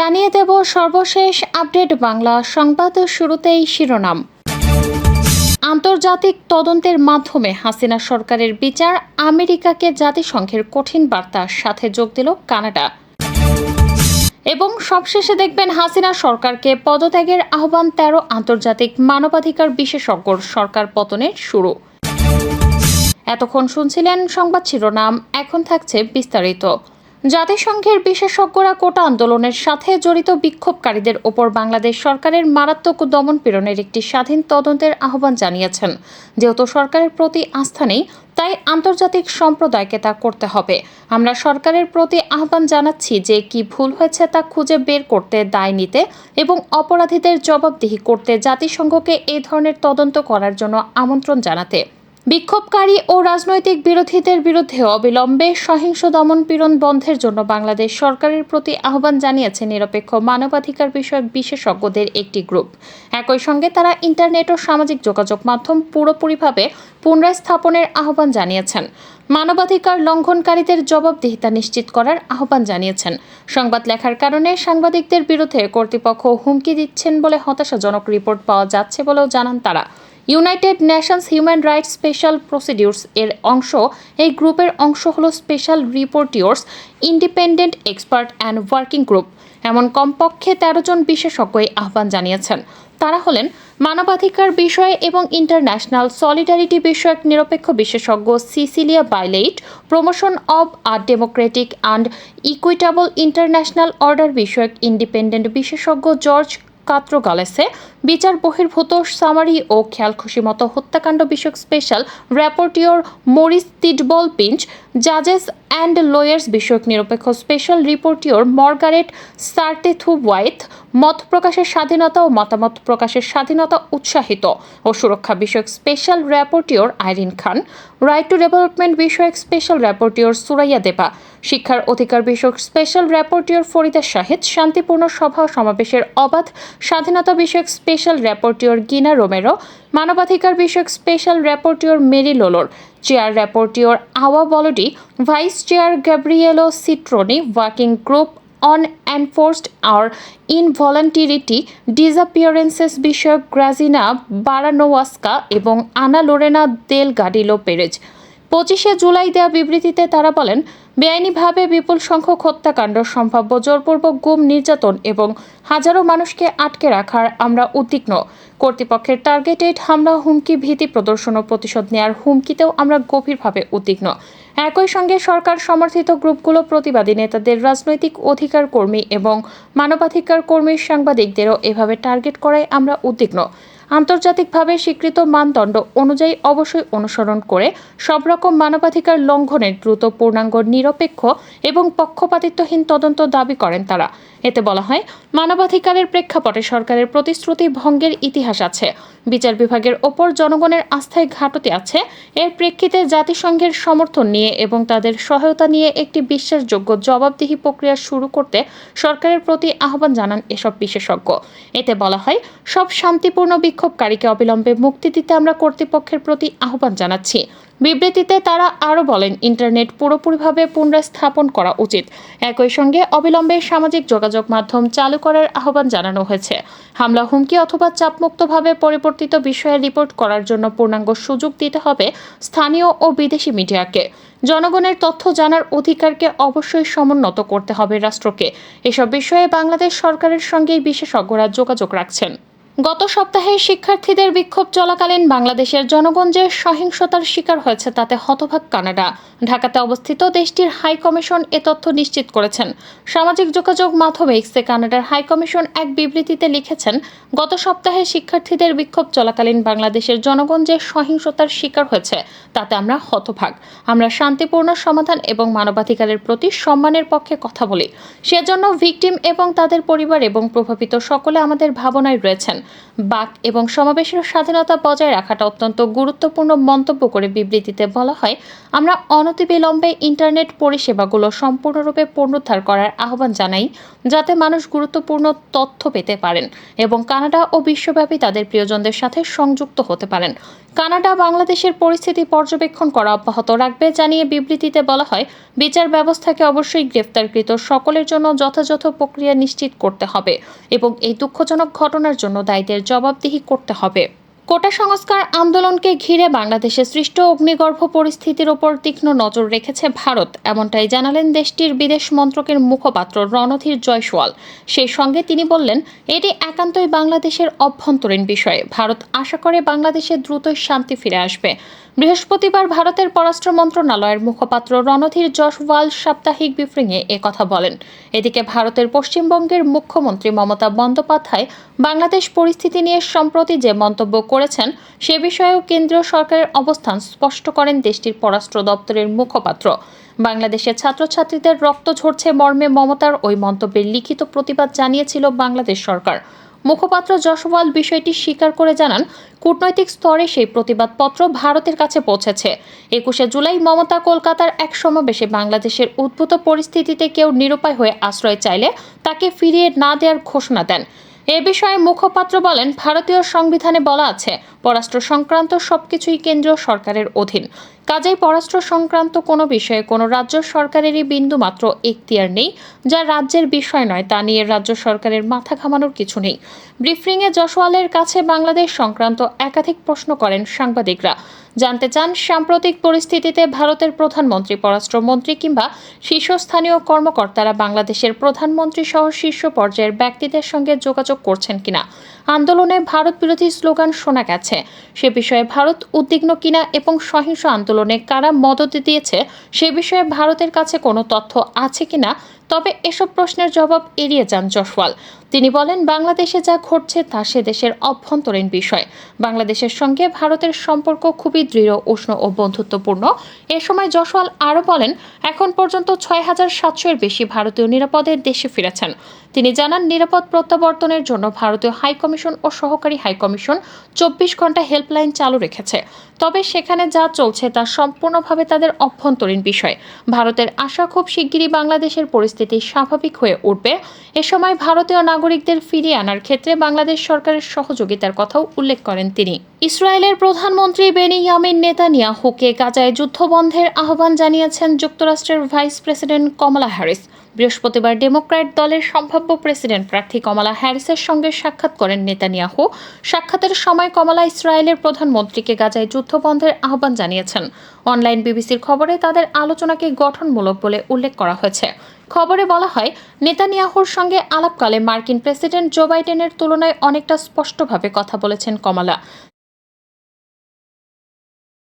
জানিয়ে দেব সর্বশেষ আপডেট বাংলা সংবাদ শুরুতেই শিরোনাম। আন্তর্জাতিক তদন্তের মাধ্যমে হাসিনা সরকারের বিচার আমেরিকাকে জাতিসংঘের কঠিন বার্তার সাথে যোগ দিল কানাডা। এবং সবশেষে দেখবেন হাসিনা সরকারকে পদত্যাগের আহ্বান তেরো আন্তর্জাতিক মানবাধিকার বিশেষজ্ঞর সরকার পতনের শুরু। এতক্ষণ শুনছিলেন সংবাদ শিরোনাম, এখন থাকছে বিস্তারিত। জাতিসংঘের বিশেষজ্ঞরা কোটা আন্দোলনের সাথে জড়িত বিক্ষোভকারীদের ওপর বাংলাদেশ সরকারের মারাত্মক দমন পীড়নের একটি স্বাধীন তদন্তের আহ্বান জানিয়েছেন। যেহেতু সরকারের প্রতি আস্থা নেই, তাই আন্তর্জাতিক সম্প্রদায়কে তা করতে হবে। আমরা সরকারের প্রতি আহ্বান জানাচ্ছি যে কি ভুল হয়েছে তা খুঁজে বের করতে দায় নিতে এবং অপরাধীদের জবাবদিহি করতে জাতিসংঘকে এই ধরনের তদন্ত করার জন্য আমন্ত্রণ জানাতে। বিক্ষোভকারী ও রাজনৈতিক বিরোধীদের বিরুদ্ধে অবিলম্বে সহিংস দমন পীড়ন বন্ধের জন্য বাংলাদেশ সরকারের প্রতি আহ্বান জানিয়েছে নিরপেক্ষ মানবাধিকার বিষয়ক বিশেষজ্ঞদের একটি গ্রুপ। একই সঙ্গে তারা ইন্টারনেট ও সামাজিক যোগাযোগ মাধ্যম পুরোপুরিভাবে পুনরায় স্থাপনের আহ্বান জানিয়েছেন। মানবাধিকার লঙ্ঘনকারীদের জবাবদিহিতা নিশ্চিত করার আহ্বান জানিয়েছেন। সংবাদ লেখার কারণে সাংবাদিকদের বিরুদ্ধে কর্তৃপক্ষ হুমকি দিচ্ছেন বলে হতাশাজনক রিপোর্ট পাওয়া যাচ্ছে বলেও জানান তারা। United Nations human rights special procedures এর অংশ। এই গ্রুপের অংশ হল special rapporteurs, independent expert and working group. এমন কমপক্ষে তেরো জন বিশেষজ্ঞ এই আহ্বান জানিয়েছেন। তারা হলেন মানবাধিকার বিষয়ে এবং ইন্টারন্যাশনাল সলিডারিটি বিষয়ক নিরপেক্ষ বিশেষজ্ঞ Cecilia Bailliet, promotion of a democratic and equitable international order বিষয়ক ইন্ডিপেন্ডেন্ট বিশেষজ্ঞ জর্জ কাত্রগালেসে বিচার বহির্ভূত সামারি ও খেয়ালখুশি মতো হত্যাকাণ্ড বিষয়ক special rapporteur Morris Tidball Binch, জাজেস and lawyers বিষয়ক নিরপেক্ষ স্পেশাল রিপোর্টিওর মর্গারেট সার্টেথু ওয়াইথ মত প্রকাশের স্বাধীনতা ও মতামত প্রকাশের স্বাধীনতা উৎসাহিত ও সুরক্ষা বিষয়ক special rapporteur Irene Khan right to development বিষয়ক স্পেশাল র্যাপোর্টিওর সুরাইয়া দেবা, শিক্ষার অধিকার বিষয়ক স্পেশাল র্যাপোর্টিওর ফরিদা শাহিদ, শান্তিপূর্ণ সভা ও সমাবেশের অবাধ স্বাধীনতা বিষয়ক স্পেশাল র্যাপোর্টিওর গিনা রোমেরো, মানবাধিকার বিষয়ক special rapporteur Mary Lawlor, chair rapporteur Aua Balde vice chair Gabriella Citroni, working group on enforced or involuntary disappearances বিষয়ক গ্রাজিনা বারানোয়াস্কা এবং আনা লোরেনা দেল গাডিলো পেরেজ। পঁচিশে জুলাই দেওয়া বিবৃতিতে তারা বলেন, বেআইনিভাবে বিপুল সংখ্যক হত্যাকাণ্ড সম্ভাব্য, জোরপূর্বক গুম নির্যাতন এবং হাজারো মানুষকে আটকে রাখার আমরা উদ্বিগ্ন। কর্তৃপক্ষের টার্গেটেড হামলা হুমকি ভীতি প্রদর্শন ও প্রতিশোধ নেয়ার হুমকিতেও আমরা গভীরভাবে উদ্বিগ্ন। একই সঙ্গে সরকার সমর্থিত গ্রুপগুলো প্রতিবাদী নেতাদের রাজনৈতিক অধিকার কর্মী এবং মানবাধিকার কর্মী সাংবাদিকদেরও এভাবে টার্গেট করায় আমরা উদ্বিগ্ন। আন্তর্জাতিকভাবে স্বীকৃত মানদণ্ড অনুযায়ী অবশ্যই অনুসরণ করে সব রকম মানবাধিকার লঙ্ঘনের দ্রুত পূর্ণাঙ্গ নিরপেক্ষ এবং পক্ষপাতিত্বহীন তদন্ত দাবি করেন তারা। এতে বলা হয়, মানবাধিকারের প্রেক্ষাপটে সরকারের প্রতিশ্রুতি ভঙ্গের ইতিহাস আছে। বিচার বিভাগের ওপর জনগণের আস্থায় ঘাটতি আছে। এর প্রেক্ষিতে জাতিসংঘের সমর্থন নিয়ে এবং তাদের সহায়তা নিয়ে একটি বিশ্বাসযোগ্য জবাবদিহি প্রক্রিয়া শুরু করতে সরকারের প্রতি আহ্বান জানান এসব বিশেষজ্ঞ। এতে বলা হয়, সব শান্তিপূর্ণ বিক্ষোভকারীকে অবিলম্বে মুক্তি দিতে আমরা কর্তৃপক্ষের প্রতি আহ্বান জানাচ্ছি। বিবৃতিতে তারা আরও বলেন, ইন্টারনেট পুরোপুরিভাবে পুনরাস্থাপন করা উচিত। একই সঙ্গে অবিলম্বে সামাজিক যোগাযোগ মাধ্যম চালু করার আহ্বান জানানো হয়েছে। হামলা, হুমকি অথবা চাপমুক্তভাবে পরিবর্তিত বিষয়ে রিপোর্ট করার জন্য পূর্ণাঙ্গ সুযোগ দিতে হবে স্থানীয় ও বিদেশি মিডিয়াকে। জনগণের তথ্য জানার অধিকারকে অবশ্যই সমুন্নত করতে হবে রাষ্ট্রকে। এসব বিষয়ে বাংলাদেশ সরকারের সঙ্গেই বিশেষজ্ঞরা যোগাযোগ রাখছেন। গত সপ্তাহে শিক্ষার্থীদের বিক্ষোভ চলাকালীন বাংলাদেশের জনগণ যে সহিংসতার শিকার হয়েছে তাতে হতভাগ কানাডা। ঢাকাতে অবস্থিত দেশটির হাই কমিশন এ তথ্য নিশ্চিত করেছেন। সামাজিক যোগাযোগ মাধ্যমে এক্সে কানাডার হাই কমিশন এক বিবৃতিতে লিখেছেন, গত সপ্তাহে শিক্ষার্থীদের বিক্ষোভ চলাকালীন বাংলাদেশের জনগণ যে সহিংসতার শিকার হয়েছে, তাতে আমরা হতভাগ। আমরা শান্তিপূর্ণ সমাধান এবং মানবাধিকারের প্রতি সম্মানের পক্ষে কথা বলি। সেজন্য ভিকটিম এবং তাদের পরিবার এবং প্রভাবিত সকলে আমাদের ভাবনায় রয়েছেন। বাক এবং সমাবেশের স্বাধীনতা বজায় রাখাটা অত্যন্ত গুরুত্বপূর্ণ মন্তব্য করে বিবৃতিতে বলা হয়, আমরা অনতিবিলম্বে ইন্টারনেট পরিষেবাগুলো সম্পূর্ণরূপে পুনরুদ্ধার করার আহ্বান জানাই, যাতে মানুষ গুরুত্বপূর্ণ তথ্য পেতে পারেন এবং কানাডা ও বিশ্বব্যাপী তাদের প্রিয়জনদের সাথে সংযুক্ত হতে পারেন। কানাডা বাংলাদেশের পরিস্থিতি পর্যবেক্ষণ করা অব্যাহত রাখবে জানিয়ে বিবৃতিতে বলা হয়, বিচার ব্যবস্থাকে অবশ্যই গ্রেফতারকৃত সকলের জন্য যথাযথ প্রক্রিয়া নিশ্চিত করতে হবে এবং এই দুঃখজনক ঘটনার জন্য দায়ীদের জবাবদিহি করতে হবে। কোটা সংস্কার আন্দোলনকে ঘিরে বাংলাদেশে সৃষ্ট অগ্নিগর্ভ পরিস্থিতির ওপর তীক্ষ্ণ নজর রেখেছে ভারত, এমনটাই জানালেন দেশটির বিদেশ মন্ত্রকের মুখপাত্র রণধীর জয়সওয়াল। সেই সঙ্গে তিনি বললেন, এটি একান্তই বাংলাদেশের অভ্যন্তরীণ বিষয়ে। ভারত আশা করে বাংলাদেশে দ্রুতই শান্তি ফিরে আসবে। বৃহস্পতিবার ভারতের পররাষ্ট্র মন্ত্রণালয়ের মুখপাত্র রণধীর জয়সওয়াল সাপ্তাহিক ব্রিফিংয়ে একথা বলেন। এদিকে ভারতের পশ্চিমবঙ্গের মুখ্যমন্ত্রী মমতা বন্দ্যোপাধ্যায় বাংলাদেশ পরিস্থিতি নিয়ে সম্প্রতি যে মন্তব্য করেছেন, সে বিষয়েও কেন্দ্রীয় সরকারের অবস্থান স্পষ্ট করেন দেশটির পররাষ্ট্র দপ্তরের মুখপাত্র। বাংলাদেশের ছাত্রছাত্রীদের রক্ত ঝরছে মর্মে মমতার ওই মন্তব্যের লিখিত প্রতিবাদ জানিয়েছিল বাংলাদেশ সরকার। মুখপাত্র যশোয়াল বিষয়টি স্বীকার করে জানান, কূটনৈতিক স্তরে সেই প্রতিবাদপত্র ভারতের কাছে পৌঁছেছে। একুশে জুলাই মমতা কলকাতার এক সমাবেশে বাংলাদেশের উদ্ভূত পরিস্থিতিতে কেউ নিরুপায় হয়ে আশ্রয় চাইলে তাকে ফিরিয়ে না দেওয়ার ঘোষণা দেন। এ বিষয়ে মুখপাত্র বলেন, ভারতীয় সংবিধানে বলা আছে, পররাষ্ট্র সংক্রান্ত সবকিছুই কেন্দ্রীয় সরকারের অধীন। কাজেই পররাষ্ট্র সংক্রান্ত কোনো বিষয়ে কোনো রাজ্য সরকারেরই বিন্দুমাত্র এখতিয়ার নেই, যা রাজ্যের বিষয় নয়, তা নিয়ে রাজ্য সরকারের মাথা ঘামানোর কিছু নেই। ব্রিফিংয়ে জশওয়ালের কাছে বাংলাদেশ সংক্রান্ত একাধিক প্রশ্ন করেন সাংবাদিকরা। জানতে চান সাম্প্রতিক পরিস্থিতিতে ভারতের প্রধানমন্ত্রী, পররাষ্ট্রমন্ত্রী কিংবা শীর্ষস্থানীয় কর্মকর্তারা বাংলাদেশের প্রধানমন্ত্রী সহ শীর্ষ পর্যায়ের ব্যক্তিদের সঙ্গে যোগাযোগ করছেন কিনা? আন্দোলনে ভারত বিরোধী স্লোগান শোনা গেছে। সে বিষয়ে ভারত উদ্বিগ্ন কিনা এবং সহিংস আন্দোলনে কারা মদত দিয়েছে, সে বিষয়ে ভারতের কাছে কোনো তথ্য আছে কিনা, তবে এসব প্রশ্নের জবাব এড়িয়ে যান জসওয়াল। তিনি বলেন, বাংলাদেশে যা ঘটছে তা সে দেশের অভ্যন্তরীণ বিষয়। বাংলাদেশের সঙ্গে ভারতের সম্পর্ক খুবই দৃঢ়, উষ্ণ ও বন্ধুত্বপূর্ণ। এ সময় জসওয়াল আরও বলেন, এখন পর্যন্ত ছয় হাজার সাতশো এর বেশি ভারতীয় নিরাপদে দেশে ফিরেছেন। তিনি জানান, নিরাপদ প্রত্যাবর্তনের জন্য ভারতীয় হাইকমিশন ও সহকারী হাইকমিশন চব্বিশ ঘণ্টা হেল্পলাইন চালু রেখেছে। তবে সেখানে যা চলছে তা সম্পূর্ণভাবে তাদের অভ্যন্তরীণ বিষয়। ভারতের আশা খুব শিগগিরই বাংলাদেশের পরিস্থিতি স্বাভাবিক হয়ে উঠবে। এ সময় ভারতীয় নাগরিকদের ফিরিয়ে আনার ক্ষেত্রে বাংলাদেশ সরকারের সহযোগিতার কথাও উল্লেখ করেন তিনি। ইসরায়েলের প্রধানমন্ত্রী বেনিয়ামিন নেতানিয়াহুকে গাজায় যুদ্ধবন্ধের আহ্বান জানিয়েছেন যুক্তরাষ্ট্রের ভাইস প্রেসিডেন্ট কমলা হ্যারিস। বৃহস্পতিবার ডেমোক্র্যাট দলের সম্ভাব্য প্রেসিডেন্ট প্রার্থী কমলা হ্যারিসের সঙ্গে সাক্ষাৎ করেন নেতানিয়াহু। সাক্ষাতের সময় কমলা ইসরায়েলের প্রধানমন্ত্রীকে গাজায় যুদ্ধবন্ধের আহ্বান জানিয়েছেন। অনলাইন বিবিসির খবরে তাদের আলোচনাকে গঠনমূলক বলে উল্লেখ করা হয়েছে। খবরে বলা হয়, নেতানিয়াহুর সঙ্গে আলাপকালে মার্কিন প্রেসিডেন্ট জো বাইডেনের তুলনায় অনেকটা স্পষ্টভাবে কথা বলেছেন কমলা।